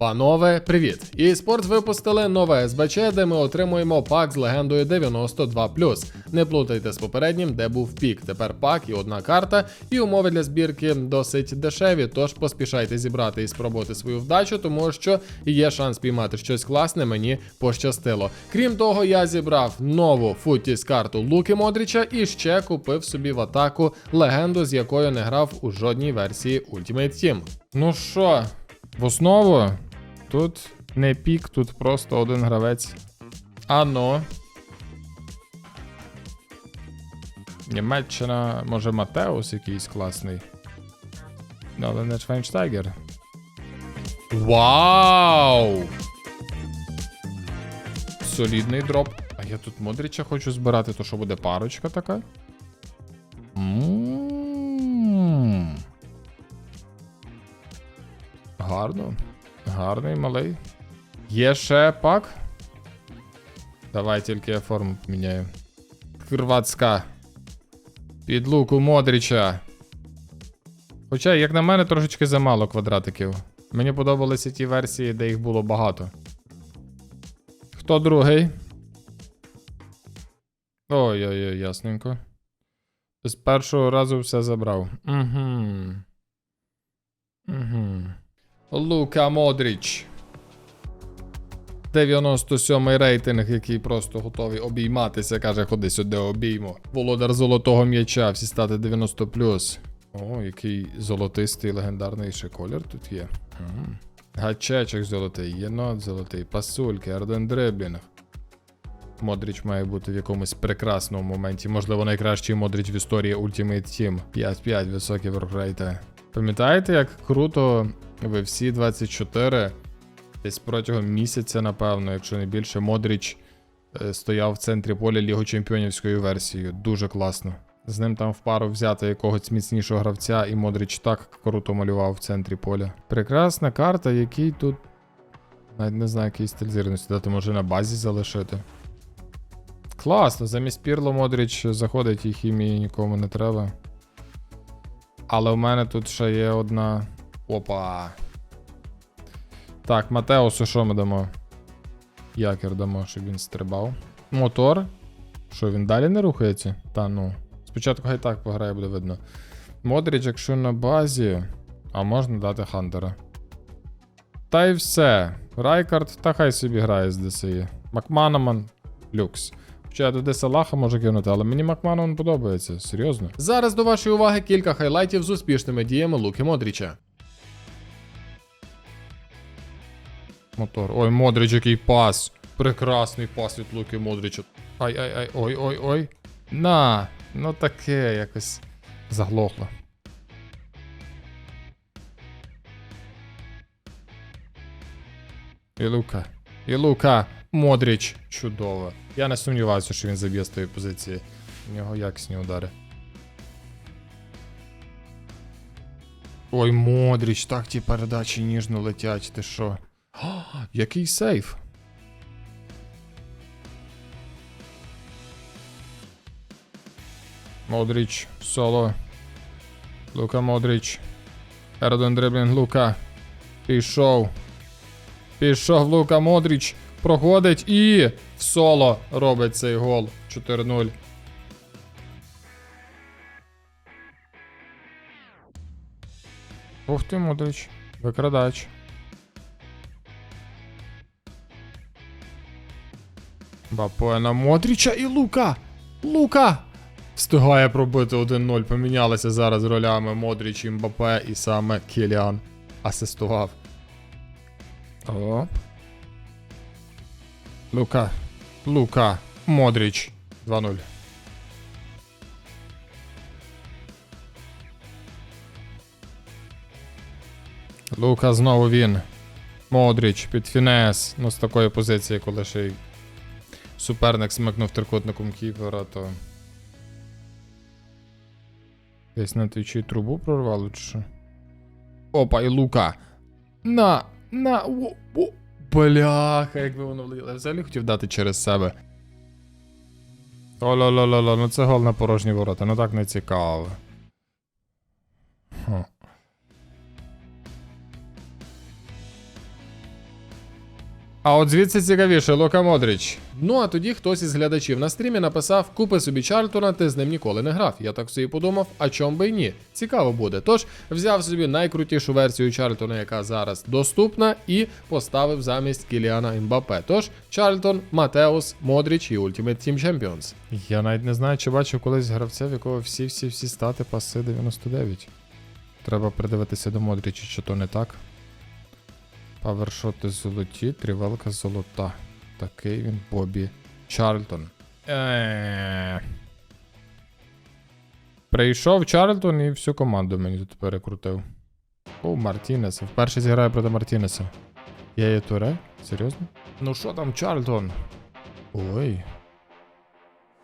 Панове, привіт! Спорт випустили нове СБЧ, де ми отримуємо пак з легендою 92 Не плутайте з попереднім, де був пік. Тепер пак і одна карта, і умови для збірки досить дешеві. Тож поспішайте зібрати і спробувати свою вдачу, тому що є шанс піймати щось класне. Мені пощастило. Крім того, я зібрав нову футіс карту Луки Модріча і ще купив собі в атаку легенду, з якою не грав у жодній версії Ultimate Team. Ну що, в основу тут не пік, тут просто один гравець. Ано. Німеччина, може Матеус якийсь класний. Ну, Але не Швайнштайгер. Вау! Солідний дроп. А я тут Модріча хочу збирати, то що буде парочка така? М. Гарно. Гарний малий. Є ще пак. Давай тільки я форму поміняю. Хрватська. Під луку Модріча. Хоча, як на мене, трошечки замало квадратиків. Мені подобалися ті версії, де їх було багато. Хто другий? Ой-ой-ой, ясненько. З першого разу все забрав. Угу. Угу. Лука Модріч. 97-й рейтинг, який просто готовий обійматися, каже, ходи сюди обіймо. Володар золотого м'яча, всі стати 90 О, який золотистий легендарний колір тут є. М. Гачечок золотий, єнот золотий, пасульки, арден дриблінг. Модріч має бути в якомусь прекрасному моменті. Можливо, найкращий Модріч в історії Ultimate Team. 5-5 високі воркрейти. Пам'ятаєте, як круто ви всі 24 десь протягом місяця, напевно, якщо не більше, Модріч е, стояв в центрі поля Лігу Чемпіонівською версією. Дуже класно. З ним там в пару взяти якогось міцнішого гравця, і Модріч так круто малював в центрі поля. Прекрасна карта, який тут. Навіть не знаю, який стиль зірності дати, може на базі залишити. Класно, замість Пірло Модріч заходить і хімії нікому не треба. Але в мене тут ще є одна. Опа. Так, Матеусу що ми дамо? Якір дамо, щоб він стрибав. Мотор. Що, він далі не рухається? Та ну. Спочатку хай так пограє, буде видно. Модріч, якщо на базі. А можна дати Хантера. Та й все. Райкард, та хай собі грає з ДСІ. Макманаман, люкс. Хоча я туди Салаха можу кинути, але мені Макманаман подобається, серйозно. Зараз до вашої уваги кілька хайлайтів з успішними діями Луки Модріча. Мотор. Ой, Модрич, який пас. Прекрасний пас від Луки Модрича. Ай-ай-ай, ой-ой-ой. На, ну таке якось заглохло. І Лука. І Лука. Модріч. Чудово. Я не сумніваюся, що він заб'є з тої позиції. У нього якісні удари. Ой, Модріч, так ті передачі ніжно летять, ти що? Який сейф? Модріч, соло. Лука Модріч. Ердон дриблінг Лука. Пішов. Пішов Лука Модріч. Проходить і в соло робить цей гол. 4-0. Ух ти, Модріч. Викрадач. Бапе на Модріча і Лука! Лука! Встигає пробити 1-0. Помінялися зараз ролями Модріч Мбапе, і саме Кіліан асистував. Оп. Лука. Лука. Модріч. 2-0. Лука знову він. Модріч під фінес. Ну, з такої позиції, коли ще й суперник смикнув трикутником кіпера, то. Десь на твічі трубу прорвало, чи що? Опа, і лука. На, на, о, о, бляха, якби воно влетіло. Я взагалі хотів дати через себе. О-ла-ла-ла-ла, ну це гол на порожні ворота, ну так не цікаво. А от звідси цікавіше, Лука Модріч. Ну а тоді хтось із глядачів на стрімі написав: купи собі Чарльтона, ти з ним ніколи не грав. Я так собі подумав, а чом би й ні. Цікаво буде. Тож взяв собі найкрутішу версію Чарльтона, яка зараз доступна, і поставив замість Кіліана Імбапе. Тож Чарльтон, Матеус, Модріч і Ultimate Team Champions. Я навіть не знаю, чи бачив колись гравця, в якого всі-всі-всі стати паси 99. Треба придивитися до Модріча, чи то не так. Павершоти золоті, трівелка золота. Такий він Бобі Чарльтон. Е. Прийшов Чарльтон і всю команду мені тут перекрутив. О, Мартінеса. Вперше зіграю проти Мартінеса. Я є туре? Серйозно? Ну що там, Чарльтон? Ой.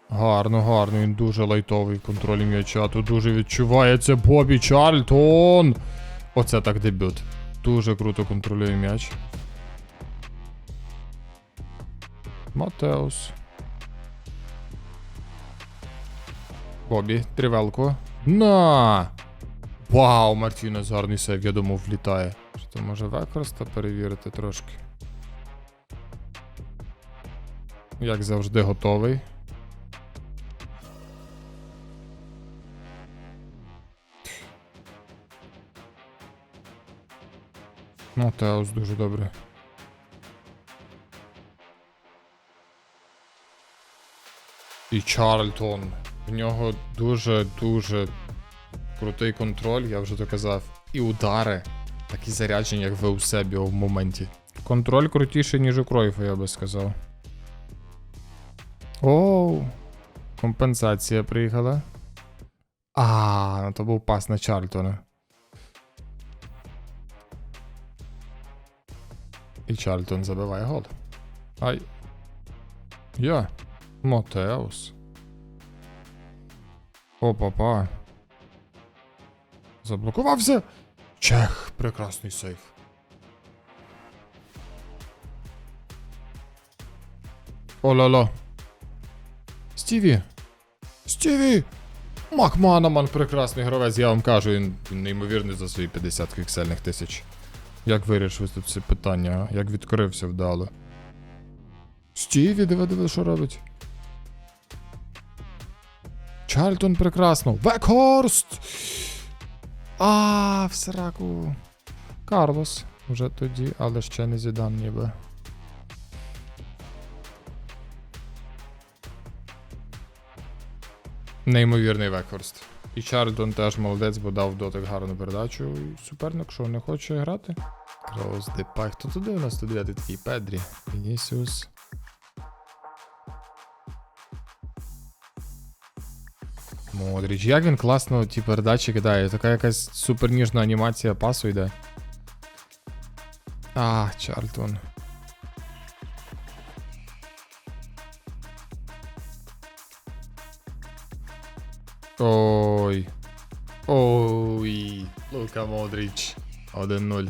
Гарно, гарно, він дуже лайтовий в контролі м'яча. Тут дуже відчувається Бобі Чарльтон. Оце так дебют. Дуже круто контролює м'яч. Матеус. Бобі, тривелко. На! Вау, Мартінес гарний сейв, я думав, влітає. Що то може Векорста перевірити трошки. Як завжди, готовий. Матеус дуже добре. І Чарльтон. В нього дуже-дуже крутий контроль, я вже доказав. І удари. Такі заряджені, як ви у себе в моменті. Контроль крутіший, ніж у Кройфа, я би сказав. Оу. Компенсація приїхала. А, ну то був пас на Чарльтона. І Чарльтон забиває гол. Ай. Я. Мотеус. Опа-па. Заблокувався. Чех, прекрасний сейф. О-ла-ла. Стіві. Стіві! Макманаман прекрасний гравець, я вам кажу, він, неймовірний за свої 50 піксельних тисяч. Як вирішив тут це питання, а? Як відкрився вдало. Стіві, диви, диви, що робить. Чарльтон прекрасно. Векхорст! А, в сраку. Карлос. Вже тоді, але ще не зідан ніби. Неймовірний Векхорст. І Чарльтон теж молодець, бо дав дотик гарну передачу. І суперник, що не хоче грати. Клоус Депай. Хто туди у тут 99 такий Педрі? Вінісіус. Модріч, як він класно ті передачі кидає. Така якась суперніжна анімація пасу йде. А, Чарльтон. Ой. Ой. Лука Модріч. 1-0.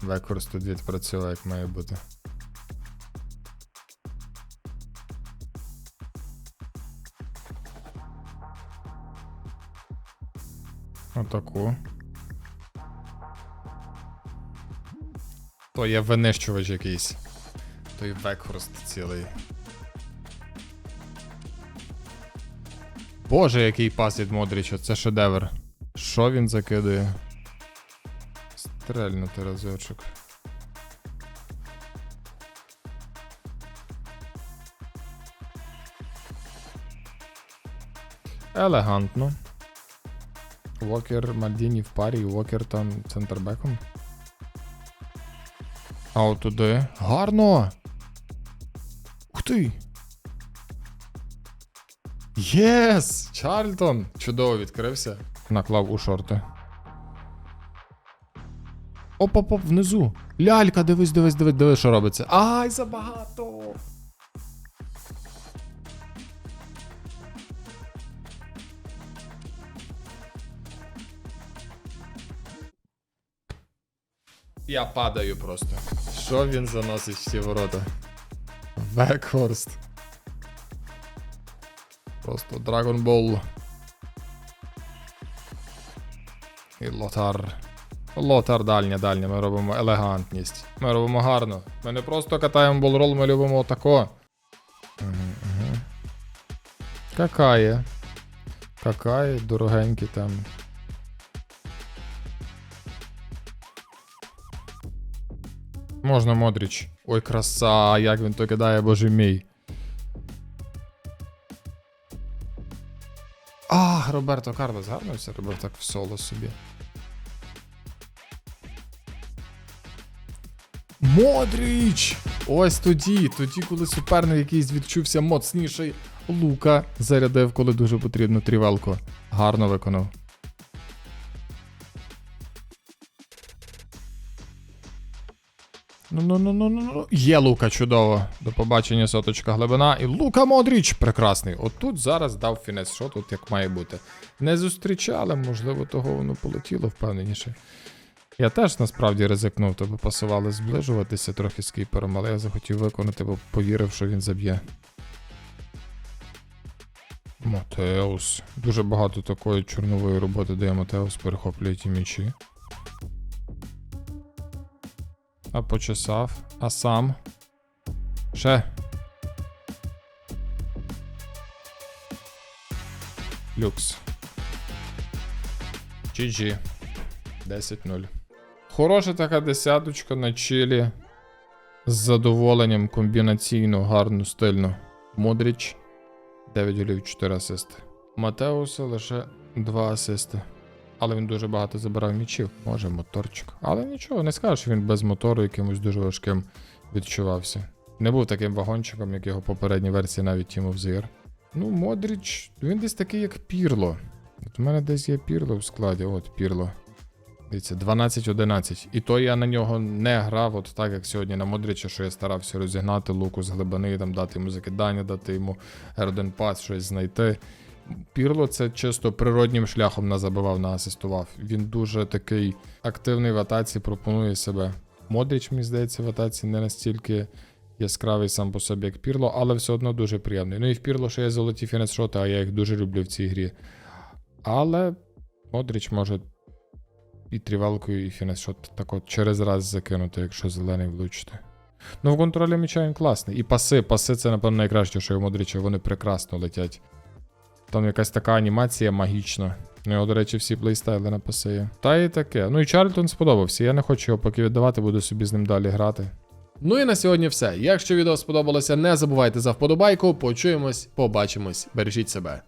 Векорс тут відпрацював, як має бути. Отаку. То є винищувач якийсь. Той Векхорст цілий. Боже, який пас від Модріча, це шедевр. Що він закидує? Стрельнути разочок. Елегантно. Уокер Мальдіні в парі, Уокер там центрбеком. А от туди. Гарно! Ух ти! Єс! Чарльтон! Чудово відкрився. Наклав у шорти. Оп-оп-оп, внизу. Лялька, дивись, дивись, дивись, дивись, що робиться. Ай, забагато! Я падаю просто. Що він заносить в ці ворота? Векхорст. Просто Dragon Ball. Лотар. Лотар дальня, дальня, ми робимо елегантність. Ми робимо гарно. Ми не просто катаємо болрол, ми любимо отако. Угу, угу. Какає. Какає, дорогенькі там. Можна Модріч. Ой, краса, як він то кидає, боже мій. А, Роберто Карлос гарно все робив так в соло собі. Модріч! Ось тоді, тоді, коли суперник якийсь відчувся моцніший, Лука зарядив, коли дуже потрібно трівелку. Гарно виконав. Ну ну ну ну ну ну. Є Лука, чудово. До побачення соточка глибина. І Лука Модріч прекрасний. Отут зараз дав фінес, що тут як має бути. Не зустрічали, можливо, того воно полетіло впевненіше. Я теж насправді ризикнув, тобі пасували зближуватися трохи з кіпером, але я захотів виконати, бо повірив, що він заб'є. Матеус. Дуже багато такої чорнової роботи, де Матеус перехоплює ті м'ячі. А почесав. А сам. Ще. Люкс. GG. 10-0. Хороша така десяточка на чилі. З задоволенням комбінаційно, гарно, стильно. Модріч. 9 голів, 4 асисти. Матеуса лише 2 асисти. Але він дуже багато забирав м'ячів. Може, моторчик. Але нічого, не скажеш, він без мотору якимось дуже важким відчувався. Не був таким вагончиком, як його попередні версії, навіть Team of the. Ну, Модріч, він десь такий, як Пірло. От у мене десь є Пірло в складі, от Пірло. Дивіться, 12-11. І то я на нього не грав, от так як сьогодні на Модріча, що я старався розігнати луку з глибини, там дати йому закидання, дати йому R1 пас, щось знайти. Пірло це чисто природнім шляхом назабивав, наасистував. Він дуже такий активний в атаці, пропонує себе. Модріч, мені здається, в атаці не настільки яскравий сам по собі, як Пірло, але все одно дуже приємний. Ну і в Пірло ще є золоті фінес-шоти, а я їх дуже люблю в цій грі. Але Модріч може і трівалкою, і фінес-шот так от через раз закинути, якщо зелений влучити. Ну, в контролі м'яча він класний. І паси, паси це, напевно, найкраще, що є у Модріча, вони прекрасно летять. Там якась така анімація магічна. Ну, його, до речі, всі плейстайли на паси є. Та і таке. Ну і Чарльтон сподобався. Я не хочу його поки віддавати, буду собі з ним далі грати. Ну і на сьогодні все. Якщо відео сподобалося, не забувайте за вподобайку. Почуємось, побачимось. Бережіть себе.